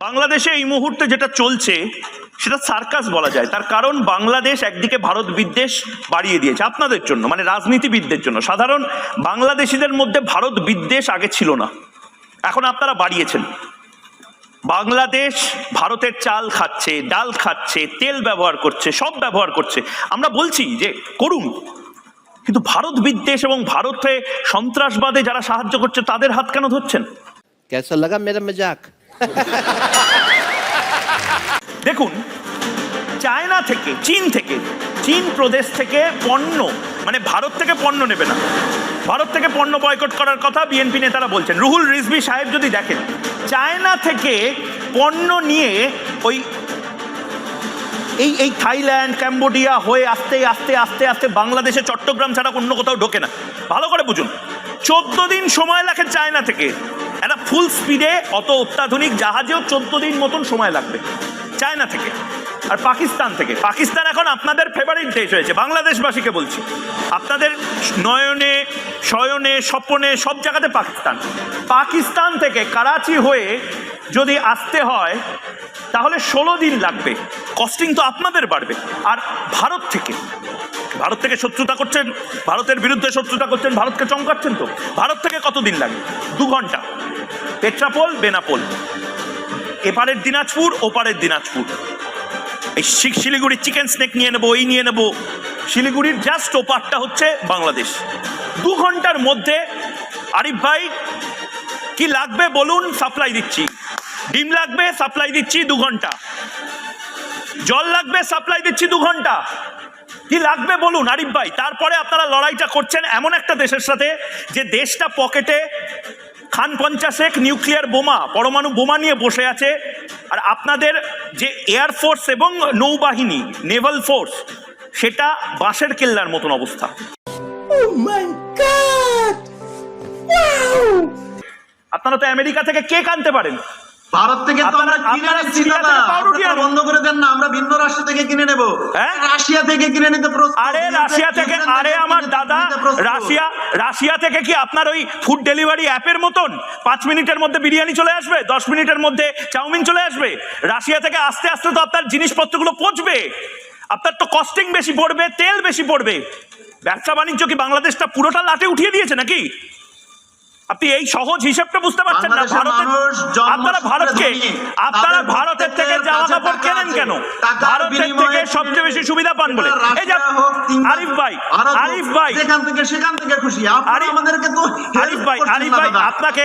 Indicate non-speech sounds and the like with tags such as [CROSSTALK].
বাংলাদেশে এই মুহূর্তে যেটা চলছে, সেটা সার্কাস বলা যায়। তার কারণ বাংলাদেশ একদিকে ভারত বিদ্বেষ বাড়িয়ে দিয়েছে, আপনাদের জন্য মানে রাজনীতিবিদদের জন্য। সাধারণ বাংলাদেশিদের মধ্যে ভারত বিদ্বেষ আগে ছিল না। এখন আপনারা বাড়িয়েছেন। বাংলাদেশ ভারতের চাল খাচ্ছে, ডাল খাচ্ছে, তেল ব্যবহার করছে, সব ব্যবহার করছে। আমরা বলছি যে, করুন। কিন্তু ভারত বিদ্বেষ এবং ভারতে সন্ত্রাসবাদে যারা সাহায্য করছে, তাদের হাত কেন ধরছেন? কেসা লাগা মেরা মেজাক [LAUGHS] দেখুন, চায়না থেকে, চীন থেকে, চীন প্রদেশ থেকে পণ্য মানে ভারত থেকে পণ্য নেবে না। ভারত থেকে পণ্য বয়কট করার কথা বিএনপি নেতারা বলছেন। রুহুল রিজভি সাহেব যদি দেখেন, চায়না থেকে পণ্য নিয়ে ওই এই এই থাইল্যান্ড, ক্যাম্বোডিয়া হয়ে আস্তে আস্তে আস্তে আস্তে বাংলাদেশে চট্টগ্রাম ছাড়া অন্য কোথাও ঢোকে না। ভালো করে বুঝুন। চোদ্দ দিন সময় লাগে চায়না থেকে। ফুল স্পিডে অত অত্যাধুনিক জাহাজেও চোদ্দ দিন মতন সময় লাগবে। চায়না থেকে আর পাকিস্তান থেকে। পাকিস্তান এখন আপনাদের ফেভারিট দেশ হয়েছে, বাংলাদেশবাসীকে বলছি। আপনাদের নয়নে, শয়নে, স্বপনে, সব জায়গাতে পাকিস্তান। পাকিস্তান থেকে করাচি হয়ে যদি আসতে হয়, তাহলে ষোলো দিন লাগবে। কস্টিং তো আপনাদের বাড়বে। আর ভারত থেকে ভারত থেকে শত্রুতা করছেন, ভারতের বিরুদ্ধে শত্রুতা করছেন, ভারতকে চমকাচ্ছেন তো? ভারত থেকে কতদিন লাগে দু ঘণ্টা। পেট্রাপোল, বেনাপোল। এপারের দিনাজপুর, ওপারের দিনাজপুর। এই শিলিগুড়ির চিকেন স্নেক নিয়ে নেব, এই নিয়ে নেব। শিলিগুড়ির জাস্ট ওপারটা হচ্ছে বাংলাদেশ। দু ঘণ্টার মধ্যে আরিফ ভাই, কি লাগবে বলুন, সাপ্লাই দিচ্ছি। ডিম লাগবে, সাপ্লাই দিচ্ছি দু ঘণ্টা। জল লাগবে, সাপ্লাই দিচ্ছি দু ঘণ্টা। কি লাগবে বলুন, আরিফ ভাই? তারপরে আপনারা লড়াইটা করছেন এমন একটা দেশের সাথে যে দেশটা পকেটে খান পঞ্চাশেক নিউক্লিয়ার বোমা পরমাণু বোমা নিয়ে বসে আছে। আর আপনাদের যে এয়ার ফোর্স এবং নৌবাহিনী নেভাল ফোর্স সেটা বাঁশের কেল্লার মতন অবস্থা। আপনারা তো আমেরিকা থেকে কেক আনতে পারেন। ভারত থেকে তো আমরা কিনে নিচ্ছি দাদা। বন্ধ করে দেন না আমরা ভিন্ন রাষ্ট্র থেকে কিনে নেব। হ্যাঁ? রাশিয়া থেকে কিনে নিতে আরে রাশিয়া থেকে আরে আমার দাদা রাশিয়া রাশিয়া থেকে কি আপনার ওই ফুড ডেলিভারি অ্যাপের মতন পাঁচ মিনিটের মধ্যে বিরিয়ানি চলে আসবে? দশ মিনিটের মধ্যে চাউমিন চলে আসবে? রাশিয়া থেকে আস্তে আস্তে তো আপনার জিনিসপত্রগুলো পচবে। আপনার তো কস্টিং বেশি পড়বে তেল বেশি পড়বে। ব্যবসা বাণিজ্য কি বাংলাদেশটা পুরোটা লাটে উঠিয়ে দিয়েছে নাকি? আপনি এই সহজ হিসেবটা বুঝতে পারছেন না। ভারতের আপনারা ভারতকে আপনারা ভারতের থেকে জামা কাপড় কেনেন কেন? ভারতের থেকে সবচেয়ে বেশি সুবিধা পান বলে। এই যে আরিফ ভাই আরিফ ভাই। সেখান থেকে সেখান থেকে খুশি। আরিফ- আমাদেরকে তো আরিফ ভাই আরিফ ভাই আপনাকে